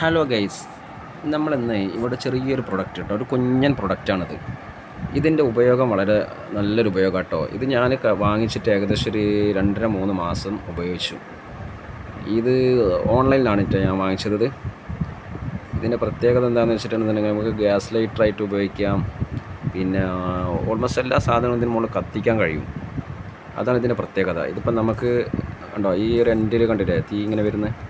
Hello guys നമ്മളിന്ന് ഇവിടെ ചെറിയൊരു പ്രൊഡക്റ്റ് കേട്ടോ ഒരു കുഞ്ഞൻ പ്രൊഡക്റ്റാണിത് ഇതിന്റെ ഉപയോഗം വളരെ നല്ലൊരു ഉപയോഗം കേട്ടോ ഇത് ഞാൻ വാങ്ങിച്ചിട്ട് ഏകദേശം ഒരു രണ്ടര മൂന്ന് മാസം ഉപയോഗിച്ചു. ഇത് ഓൺലൈനിലാണ് കേട്ടോ ഞാൻ വാങ്ങിച്ചത്. ഇത്. ഇതിന്റെ പ്രത്യേകത എന്താണെന്ന് വെച്ചിട്ടുണ്ടെന്നുണ്ടെങ്കിൽ നമുക്ക് ഗ്യാസ് ലൈറ്ററായിട്ട് ഉപയോഗിക്കാം. പിന്നെ ഓൾമോസ്റ്റ് എല്ലാ സാധനവും ഇതിന് മുകളിൽ കത്തിക്കാൻ കഴിയും. അതാണ് ഇതിന്റെ പ്രത്യേകത. ഇതിപ്പം നമുക്ക് ഉണ്ടോ ഈ ഒരു എൻഡിൽ കണ്ടില്ലേ തീ ഇങ്ങനെ വരുന്നത്?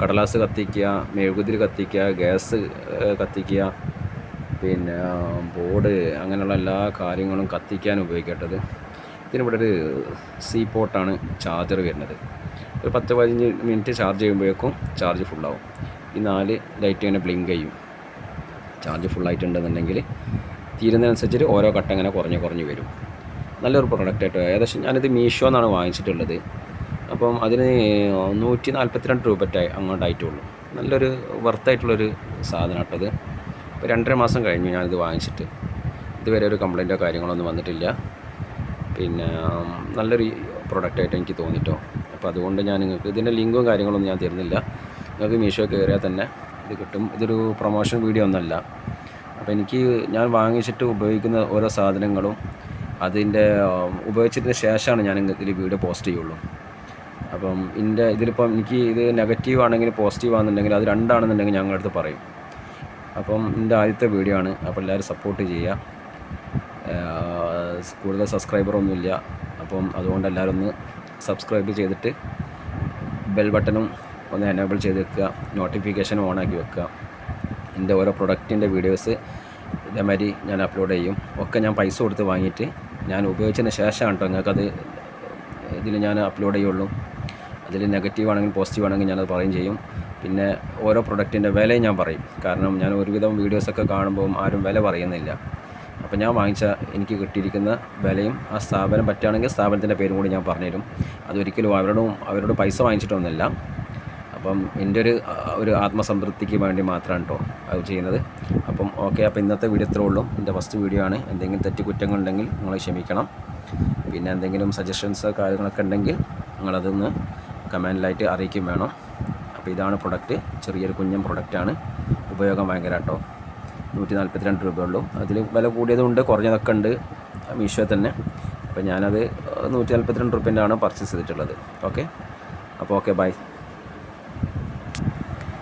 കടലാസ് കത്തിക്കുക മെഴുകുതിരി കത്തിക്കുക ഗ്യാസ് കത്തിക്കുക പിന്നെ ബോർഡ് അങ്ങനെയുള്ള എല്ലാ കാര്യങ്ങളും കത്തിക്കാൻ ഉപയോഗിക്കേണ്ടത്. ഇതിനിവിടെ ഒരു സീ പോട്ടാണ് ചാർജർ വരുന്നത്. ഒരു പത്ത് പതിനഞ്ച് മിനിറ്റ് ചാർജ് ചെയ്യുമ്പോഴേക്കും ചാർജ് ഫുള്ളാവും. ഈ നാല് ലൈറ്റ് ഇങ്ങനെ ബ്ലിങ്ക് ചെയ്യും. ചാർജ് ഫുള്ളായിട്ടുണ്ടെന്നുണ്ടെങ്കിൽ തീരുന്നതനുസരിച്ചിട്ട് ഓരോ ഘട്ടം ഇങ്ങനെ കുറഞ്ഞ് കുറഞ്ഞ് വരും. നല്ലൊരു പ്രൊഡക്റ്റ് ആയിട്ട് ഏകദേശം ഞാനിത് മീഷോ എന്നാണ് വാങ്ങിച്ചിട്ടുള്ളത്. അപ്പം അതിന് നൂറ്റി നാൽപ്പത്തിരണ്ട് രൂപ അങ്ങോട്ടായിട്ടുള്ളൂ. നല്ലൊരു വർത്തായിട്ടുള്ളൊരു സാധനം കേട്ടത് ഇപ്പോൾ രണ്ടര മാസം കഴിഞ്ഞു ഞാനിത് വാങ്ങിച്ചിട്ട്. ഇതുവരെ ഒരു കംപ്ലൈന്റോ കാര്യങ്ങളൊന്നും വന്നിട്ടില്ല. പിന്നെ നല്ലൊരു പ്രൊഡക്റ്റായിട്ട് എനിക്ക് തോന്നിട്ടോ. അപ്പോൾ അതുകൊണ്ട് ഞാൻ നിങ്ങൾക്ക് ഇതിന്റെ ലിങ്കും കാര്യങ്ങളൊന്നും ഞാൻ തരുന്നില്ല. നിങ്ങൾക്ക് മീഷോ കയറിയാൽ തന്നെ ഇത് കിട്ടും. ഇതൊരു പ്രൊമോഷൻ വീഡിയോ ഒന്നല്ല. അപ്പോൾ എനിക്ക് ഞാൻ വാങ്ങിച്ചിട്ട് ഉപയോഗിക്കുന്ന ഓരോ സാധനങ്ങളും അതിന്റെ ഉപയോഗിച്ചതിന് ശേഷമാണ് ഞാൻ ഇതിൽ വീഡിയോ പോസ്റ്റ് ചെയ്യുള്ളൂ. അപ്പം ഇതിന്റെ ഇതിലിപ്പം എനിക്ക് ഇത് നെഗറ്റീവ് ആണെങ്കിൽ പോസിറ്റീവ് ആണെന്നുണ്ടെങ്കിൽ അത് രണ്ടാണെന്നുണ്ടെങ്കിൽ ഞങ്ങളുടെ അടുത്ത് പറയും. അപ്പം എന്റെ ആദ്യത്തെ വീഡിയോ ആണ്. അപ്പോൾ എല്ലാവരും സപ്പോർട്ട് ചെയ്യുക. കൂടുതൽ സബ്സ്ക്രൈബറൊന്നുമില്ല. അപ്പം അതുകൊണ്ട് എല്ലാവരും ഒന്ന് സബ്സ്ക്രൈബ് ചെയ്തിട്ട് ബെൽ ബട്ടണും ഒന്ന് എനേബിൾ ചെയ്ത് വെക്കുക. നോട്ടിഫിക്കേഷൻ ഓൺ ആക്കി വെക്കുക. എന്റെ ഓരോ പ്രൊഡക്റ്റിന്റെ വീഡിയോസ് ഇതേമാതിരി ഞാൻ അപ്ലോഡ് ചെയ്യും. ഒക്കെ ഞാൻ പൈസ കൊടുത്ത് വാങ്ങിയിട്ട് ഞാൻ ഉപയോഗിച്ചതിന് ശേഷമാണ് കേട്ടോ നിങ്ങൾക്കത് ഇതിൽ ഞാൻ അപ്ലോഡ് ചെയ്യുള്ളൂ. അതിൽ നെഗറ്റീവ് ആണെങ്കിൽ പോസിറ്റീവ് ആണെങ്കിൽ ഞാനത് പറയും ചെയ്യും. പിന്നെ ഓരോ പ്രൊഡക്റ്റിന്റെ വിലയും ഞാൻ പറയും. കാരണം ഞാൻ ഒരുവിധം വീഡിയോസൊക്കെ കാണുമ്പോൾ ആരും വില പറയുന്നില്ല. അപ്പോൾ ഞാൻ വാങ്ങിച്ച എനിക്ക് കിട്ടിയിരിക്കുന്ന വിലയും ആ സ്ഥാപനം പറ്റുകയാണെങ്കിൽ സ്ഥാപനത്തിന്റെ പേരും കൂടി ഞാൻ പറഞ്ഞുതരും. അതൊരിക്കലും അവരോടും അവരോട് പൈസ വാങ്ങിച്ചിട്ടൊന്നുമില്ല. അപ്പം എന്റെ ഒരു ഒരു ആത്മസംതൃപ്തിക്ക് വേണ്ടി മാത്രമാണ് കേട്ടോ അത് ചെയ്യുന്നത്. അപ്പം ഓക്കെ അപ്പോൾ ഇന്നത്തെ വീഡിയോ ഇത്രേ ഉള്ളൂ. എന്റെ ഫസ്റ്റ് വീഡിയോ ആണ്. എന്തെങ്കിലും തെറ്റുകുറ്റങ്ങളുണ്ടെങ്കിൽ നിങ്ങൾ ക്ഷമിക്കണം. പിന്നെ എന്തെങ്കിലും സജഷൻസ് കാര്യങ്ങളൊക്കെ ഉണ്ടെങ്കിൽ നിങ്ങളതൊന്ന് കമന്റിലായിട്ട് അറിയിക്കും വേണം. അപ്പോൾ ഇതാണ് പ്രൊഡക്റ്റ് ചെറിയൊരു കുഞ്ഞൻ പ്രൊഡക്റ്റാണ് ഉപയോഗം ഭയങ്കര കേട്ടോ നൂറ്റി നാൽപ്പത്തി രണ്ട് രൂപയുള്ളൂ അതിൽ വില കൂടിയതുണ്ട് കുറഞ്ഞതൊക്കെ ഉണ്ട്. മീഷോ തന്നെ. അപ്പോൾ ഞാനത് നൂറ്റി നാൽപ്പത്തി രണ്ട് ആണ് പർച്ചേസ് ചെയ്തിട്ടുള്ളത്. ഓക്കെ അപ്പോൾ ഓക്കെ ബൈ